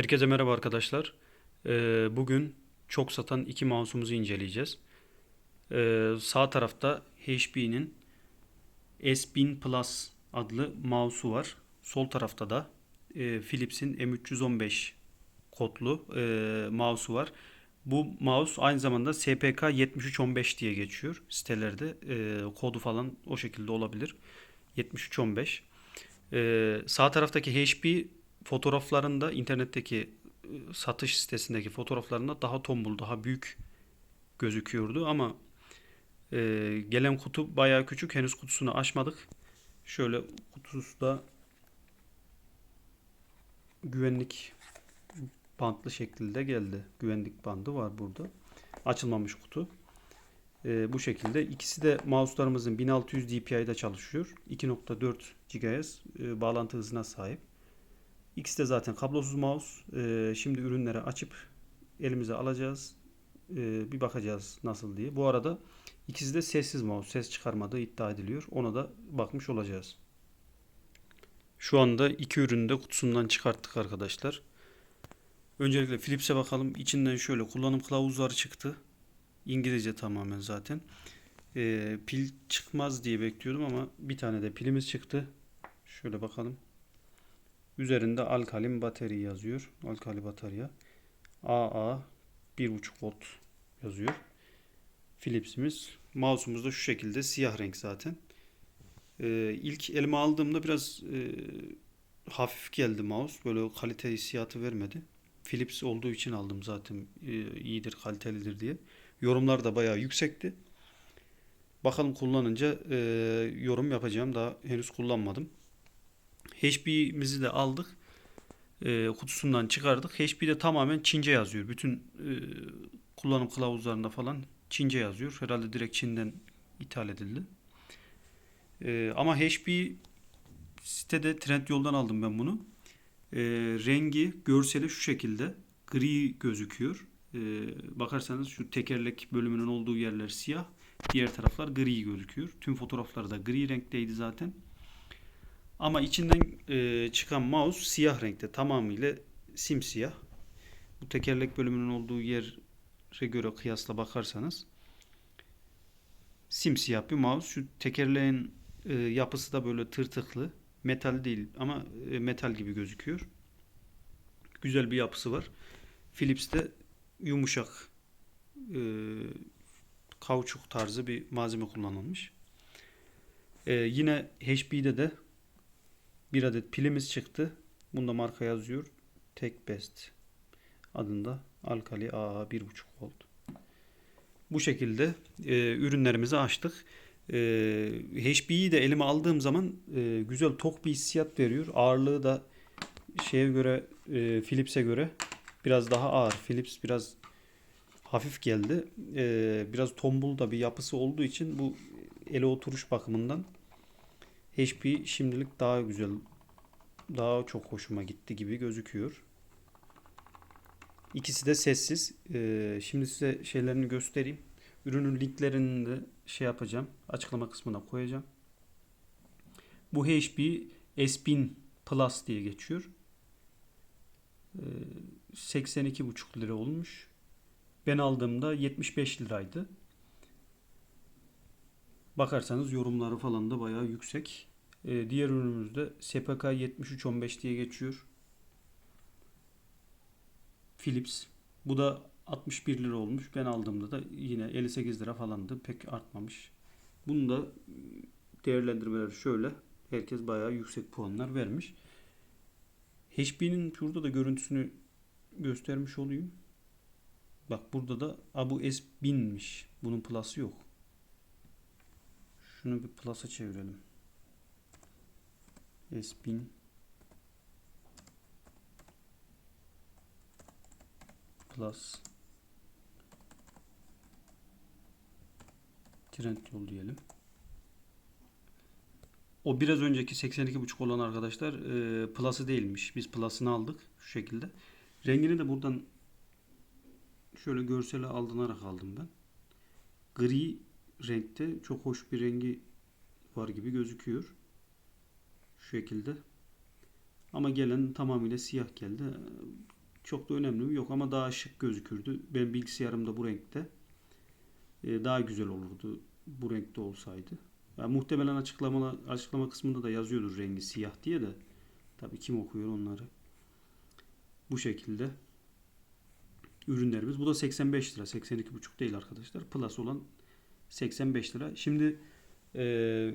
Herkese merhaba arkadaşlar. Ee, bugün çok satan iki mouse'umuzu inceleyeceğiz. Ee, sağ tarafta HP'nin S1000 Plus adlı mouse'u var. Sol tarafta da e, Philips'in M315 kodlu e, mouse'u var. Bu mouse aynı zamanda SPK 7315 diye geçiyor sitelerde. E, kodu falan o şekilde olabilir. 7315. Ee, sağ taraftaki HP fotoğraflarında internetteki e, satış sitesindeki fotoğraflarında daha tombul, daha büyük gözüküyordu ama e, gelen kutu bayağı küçük. Henüz kutusunu açmadık. Şöyle kutusu da güvenlik bantlı şekilde geldi. Güvenlik bandı var burada. Açılmamış kutu. E, bu şekilde. İkisi de mouse'larımızın 1600 DPI'de çalışıyor. 2.4 GHz e, bağlantı hızına sahip. İkisi de zaten kablosuz mouse. E, şimdi ürünleri açıp elimize alacağız. E, bir bakacağız nasıl diye. Bu arada ikisi de sessiz mouse. Ses çıkarmadığı iddia ediliyor. Ona da bakmış olacağız. Şu anda iki ürünü de kutusundan çıkarttık arkadaşlar. Öncelikle Philips'e bakalım. İçinden şöyle kullanım kılavuzları çıktı. İngilizce tamamen zaten. Ee, pil çıkmaz diye bekliyordum ama bir tane de pilimiz çıktı. Şöyle bakalım. Üzerinde alkalin batarya yazıyor. Alkali batarya. AA 1.5 volt yazıyor. Philips'imiz. Mouse'umuz da şu şekilde siyah renk zaten. Ee, ilk elime aldığımda biraz e, hafif geldi mouse. Böyle kalite hissiyatı vermedi. Philips olduğu için aldım zaten e, iyidir, kalitelidir diye. Yorumlar da bayağı yüksekti. Bakalım kullanınca e, yorum yapacağım. Daha henüz kullanmadım. HP'mizi de aldık. E, kutusundan çıkardık. HP'de tamamen Çince yazıyor. Bütün e, kullanım kılavuzlarında falan Çince yazıyor. Herhalde direkt Çin'den ithal edildi. E, ama HP sitede Trendyol'dan aldım ben bunu. E, rengi, görseli şu şekilde gri gözüküyor. E, bakarsanız şu tekerlek bölümünün olduğu yerler siyah. Diğer taraflar gri gözüküyor. Tüm fotoğrafları da gri renkteydi zaten. Ama içinden e, çıkan mouse siyah renkte. Tamamıyla simsiyah. Bu tekerlek bölümünün olduğu yere göre kıyasla bakarsanız simsiyah bir mouse. Şu tekerleğin e, yapısı da böyle tırtıklı. Metal değil ama e, metal gibi gözüküyor. Güzel bir yapısı var. Philips'te yumuşak e, kauçuk tarzı bir malzeme kullanılmış. E, yine HP'de de bir adet pilimiz çıktı. Bunda marka yazıyor. Tek Best adında Alkali AA 1.5 volt. Bu şekilde e, ürünlerimizi açtık. E, HP'yi de elime aldığım zaman e, güzel tok bir hissiyat veriyor. Ağırlığı da şeye göre e, Philips'e göre biraz daha ağır. Philips biraz hafif geldi. E, biraz tombul da bir yapısı olduğu için bu ele oturuş bakımından HP şimdilik daha güzel, daha çok hoşuma gitti gibi gözüküyor. İkisi de sessiz. Ee, şimdi size şeylerini göstereyim. Ürünün linklerini de şey yapacağım. Açıklama kısmına koyacağım. Bu HP S1000 Plus diye geçiyor. Ee, 82,5 lira olmuş. Ben aldığımda 75 liraydı. Bakarsanız yorumları falan da bayağı yüksek. Ee, diğer ürünümüzde SPK 7315 diye geçiyor. Philips. Bu da 61 lira olmuş. Ben aldığımda da yine 58 lira falandı. Pek artmamış. Bunu da değerlendirmeler şöyle. Herkes bayağı yüksek puanlar vermiş. HP'nin şurada da görüntüsünü göstermiş olayım. Bak burada da a, bu S1000'miş. Bunun plus'ı yok. Şunu bir plus'a çevirelim. S1000 Plus Trendyol diyelim. O biraz önceki 82.5 olan arkadaşlar e, Plus'ı değilmiş. Biz Plus'ını aldık şu şekilde. Rengini de buradan şöyle görsele aldınarak aldım ben. Gri renkte çok hoş bir rengi var gibi gözüküyor. Şu şekilde. Ama gelen tamamıyla siyah geldi. Çok da önemli? Yok ama daha şık gözükürdü. Ben bilgisayarımda bu renkte. Ee, daha güzel olurdu bu renkte olsaydı. Ya muhtemelen açıklama açıklama kısmında da yazıyordur rengi siyah diye de. Tabii kim okuyor onları. Bu şekilde ürünlerimiz. Bu da 85 lira. 82,5 değil arkadaşlar. Plus olan 85 lira. Şimdi e,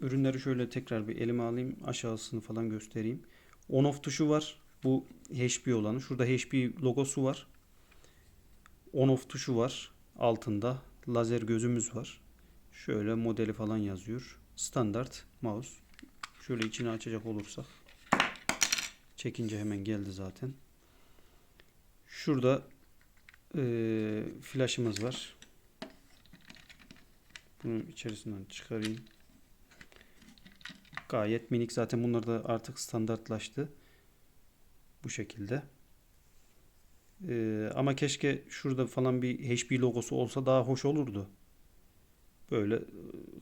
ürünleri şöyle tekrar bir elime alayım. Aşağısını falan göstereyim. On off tuşu var. Bu HP olanı. Şurada HP logosu var. On off tuşu var. Altında lazer gözümüz var. Şöyle modeli falan yazıyor. Standart mouse. Şöyle içini açacak olursak. Çekince hemen geldi zaten. Şurada eee flaşımız var. Bunu içerisinden çıkarayım. Gayet minik. Zaten bunlar da artık standartlaştı. Bu şekilde. Eee, ama keşke şurada falan bir HP logosu olsa daha hoş olurdu. Böyle e,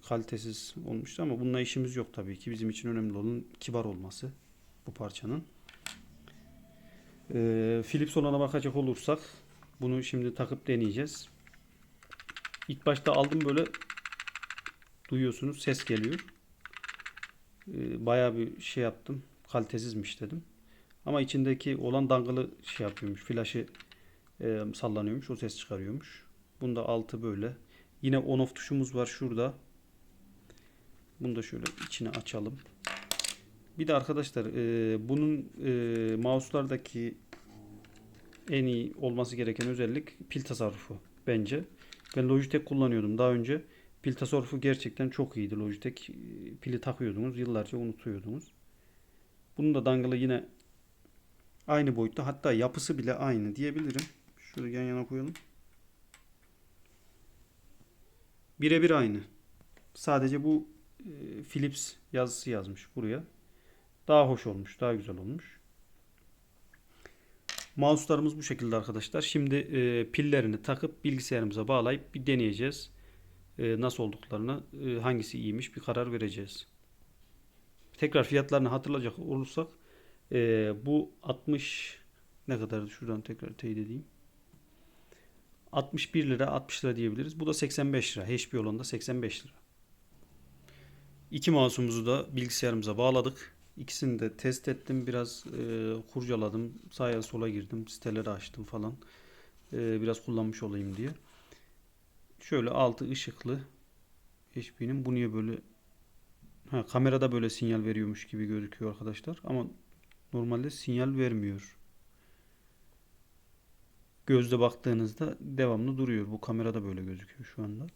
kalitesiz olmuştu ama bununla işimiz yok tabii ki. Bizim için önemli olan kibar olması bu parçanın. Ee, Philips olana bakacak olursak bunu şimdi takıp deneyeceğiz. İlk başta aldım böyle duyuyorsunuz ses geliyor. Ee, bayağı bir şey yaptım. Kalitesizmiş dedim. Ama içindeki olan dangılı şey yapıyormuş. Flaşı e, sallanıyormuş. O ses çıkarıyormuş. Bunda altı böyle. Yine on off tuşumuz var şurada. Bunu da şöyle içine açalım. Bir de arkadaşlar e, bunun e, mouse'lardaki en iyi olması gereken özellik pil tasarrufu bence. Ben Logitech kullanıyordum daha önce. Pil tasarrufu gerçekten çok iyiydi Logitech. E, Pili takıyordunuz, yıllarca unutuyordunuz. Bunun da dangılı yine aynı boyutta. Hatta yapısı bile aynı diyebilirim. Şöyle yan yana koyalım. Birebir aynı. Sadece bu e, Philips yazısı yazmış buraya. Daha hoş olmuş, daha güzel olmuş. Mouse'larımız bu şekilde arkadaşlar. Şimdi e, pillerini takıp bilgisayarımıza bağlayıp bir deneyeceğiz. E, nasıl olduklarını, e, hangisi iyiymiş bir karar vereceğiz. Tekrar fiyatlarını hatırlayacak olursak e, bu 60 ne kadardı şuradan tekrar teyit edeyim. 61 lira 60 lira diyebiliriz. Bu da 85 lira. HP olan da 85 lira. İki mouse'umuzu da bilgisayarımıza bağladık. İkisini de test ettim. Biraz e, kurcaladım. Sağa sola girdim. Siteleri açtım falan. E, biraz kullanmış olayım diye. Şöyle altı ışıklı HP'nin. Bu niye böyle ha, kamerada böyle sinyal veriyormuş gibi gözüküyor arkadaşlar. Ama normalde sinyal vermiyor. Gözle baktığınızda devamlı duruyor. Bu kamerada böyle gözüküyor şu anda.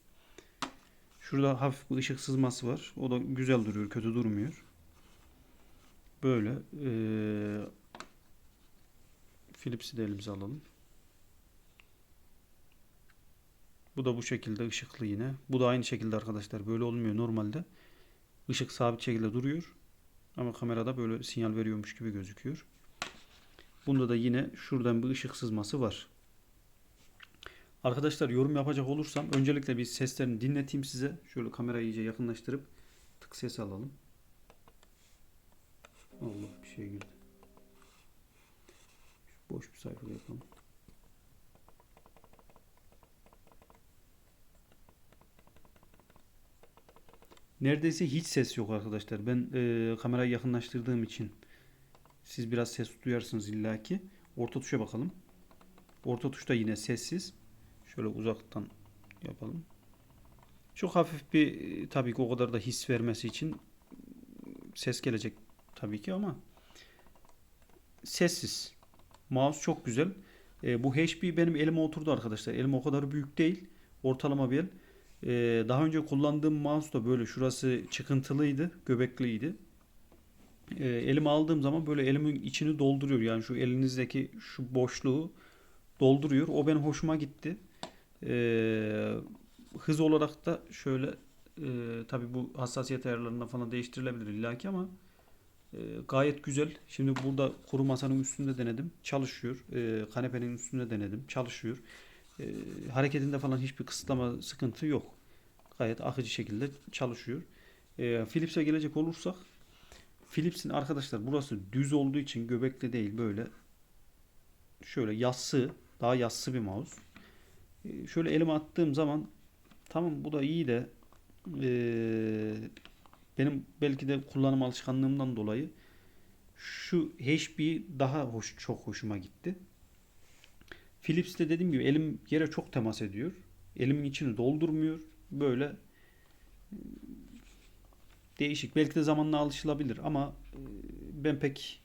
Şurada hafif bir ışık sızması var. O da güzel duruyor. Kötü durmuyor. Böyle. Ee, Philips'i de elimize alalım. Bu da bu şekilde ışıklı yine. Bu da aynı şekilde arkadaşlar. Böyle olmuyor normalde. Işık sabit şekilde duruyor. Ama kamerada böyle sinyal veriyormuş gibi gözüküyor. Bunda da yine şuradan bir ışık sızması var. Arkadaşlar yorum yapacak olursam öncelikle bir seslerini dinleteyim size. Şöyle kamerayı iyice yakınlaştırıp tık ses alalım. Allah bir şey girdi. Boş bir sayfada yapalım. Neredeyse hiç ses yok arkadaşlar. Ben e, kamerayı yakınlaştırdığım için siz biraz ses duyarsınız illaki. Orta tuşa bakalım. Orta tuşta yine sessiz. Şöyle uzaktan yapalım. Çok hafif bir tabii ki o kadar da his vermesi için ses gelecek tabii ki ama sessiz. Mouse çok güzel. E, bu HP benim elime oturdu arkadaşlar. Elim o kadar büyük değil. Ortalama bir el. E, daha önce kullandığım mouse da böyle şurası çıkıntılıydı. Göbekliydi. E, elime aldığım zaman böyle elimin içini dolduruyor. Yani şu elinizdeki şu boşluğu dolduruyor. O benim hoşuma gitti. E, hız olarak da şöyle e, tabi bu hassasiyet ayarlarına falan değiştirilebilir illaki ama e, gayet güzel. Şimdi burada kuru masanın üstünde denedim. Çalışıyor. E, kanepenin üstünde denedim. Çalışıyor. E, hareketinde falan hiçbir kısıtlama sıkıntı yok. Gayet akıcı şekilde çalışıyor. E, Philips'e gelecek olursak Philips'in arkadaşlar burası düz olduğu için göbekli değil böyle Şöyle yassı, daha yassı bir mouse. Ee, Şöyle elime attığım zaman tamam bu da iyi de ee, benim belki de kullanım alışkanlığımdan dolayı şu HP daha hoş, çok hoşuma gitti. Philips'te dediğim gibi elim yere çok temas ediyor. Elimin içini doldurmuyor. Böyle e, değişik. Belki de zamanla alışılabilir ama e, ben pek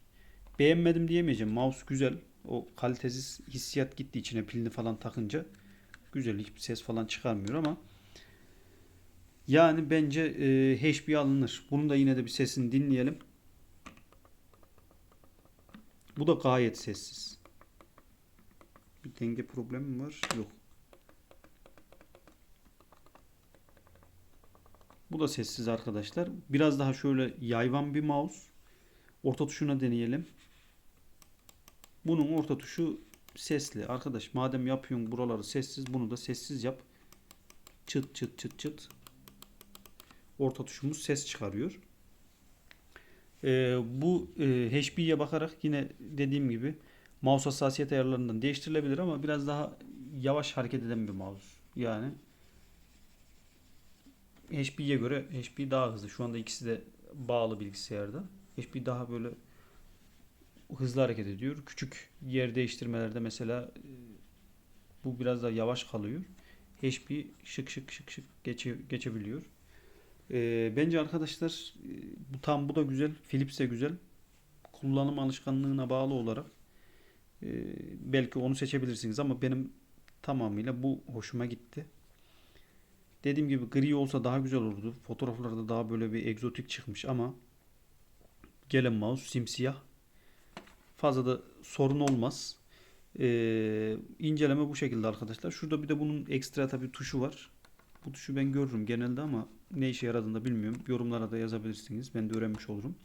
beğenmedim diyemeyeceğim. Mouse güzel. O kalitesiz hissiyat gitti içine pilini falan takınca. Güzel hiçbir ses falan çıkarmıyor ama yani bence e, HP alınır. Bunun da yine de bir sesini dinleyelim. Bu da gayet sessiz. Denge problemi mi var? Yok. Bu da sessiz arkadaşlar. Biraz daha şöyle yayvan bir mouse. Orta tuşuna deneyelim. Bunun orta tuşu sesli. Arkadaş madem yapıyorsun buraları sessiz bunu da sessiz yap. Çıt çıt çıt çıt. Orta tuşumuz ses çıkarıyor. Ee, bu e, HP'ye bakarak yine dediğim gibi mouse hassasiyet ayarlarından değiştirilebilir ama biraz daha yavaş hareket eden bir mouse. Yani HP'ye göre HP daha hızlı. Şu anda ikisi de bağlı bilgisayarda. HP daha böyle hızlı hareket ediyor. Küçük yer değiştirmelerde mesela e, bu biraz daha yavaş kalıyor. HP şık şık şık şık geçe, geçebiliyor. E, bence arkadaşlar e, bu tam bu da güzel. Philips de güzel. Kullanım alışkanlığına bağlı olarak e, belki onu seçebilirsiniz ama benim tamamıyla bu hoşuma gitti. Dediğim gibi gri olsa daha güzel olurdu. Fotoğraflarda daha böyle bir egzotik çıkmış ama gelen mouse simsiyah. Fazla da sorun olmaz. Ee, inceleme bu şekilde arkadaşlar. Şurada bir de bunun ekstra tabii tuşu var. Bu tuşu ben görürüm genelde ama ne işe yaradığını da bilmiyorum. Yorumlara da yazabilirsiniz. Ben de öğrenmiş olurum.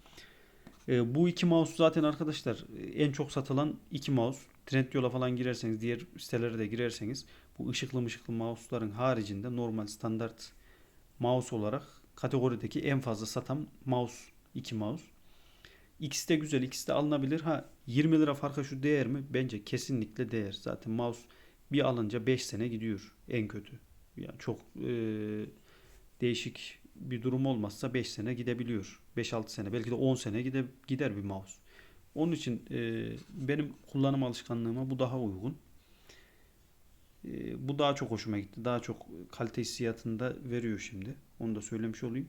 Ee, bu iki mouse zaten arkadaşlar en çok satılan iki mouse. Trendyol'a falan girerseniz, diğer sitelere de girerseniz bu ışıklı mışıklı mouse'ların haricinde normal standart mouse olarak kategorideki en fazla satan mouse iki mouse. İkisi de güzel, ikisi de alınabilir. Ha 20 lira farka şu değer mi? Bence kesinlikle değer. Zaten mouse bir alınca 5 sene gidiyor en kötü. Yani çok e, değişik bir durum olmazsa 5 sene gidebiliyor. 5-6 sene belki de 10 sene gide, gider bir mouse. Onun için e, benim kullanım alışkanlığıma bu daha uygun. E, bu daha çok hoşuma gitti. Daha çok kalite hissiyatını da veriyor şimdi. Onu da söylemiş olayım.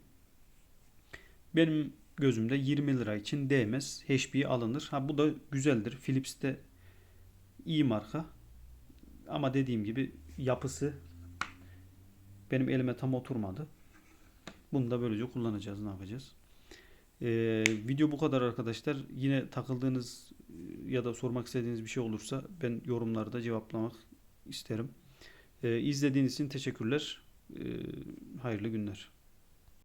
Benim gözümde 20 lira için değmez. HP alınır. Ha bu da güzeldir. Philips de iyi marka. Ama dediğim gibi yapısı benim elime tam oturmadı. Bunu da böylece kullanacağız. Ne yapacağız? Ee, video bu kadar arkadaşlar. Yine takıldığınız ya da sormak istediğiniz bir şey olursa ben yorumlarda cevaplamak isterim. Ee, izlediğiniz için teşekkürler. Ee, hayırlı günler.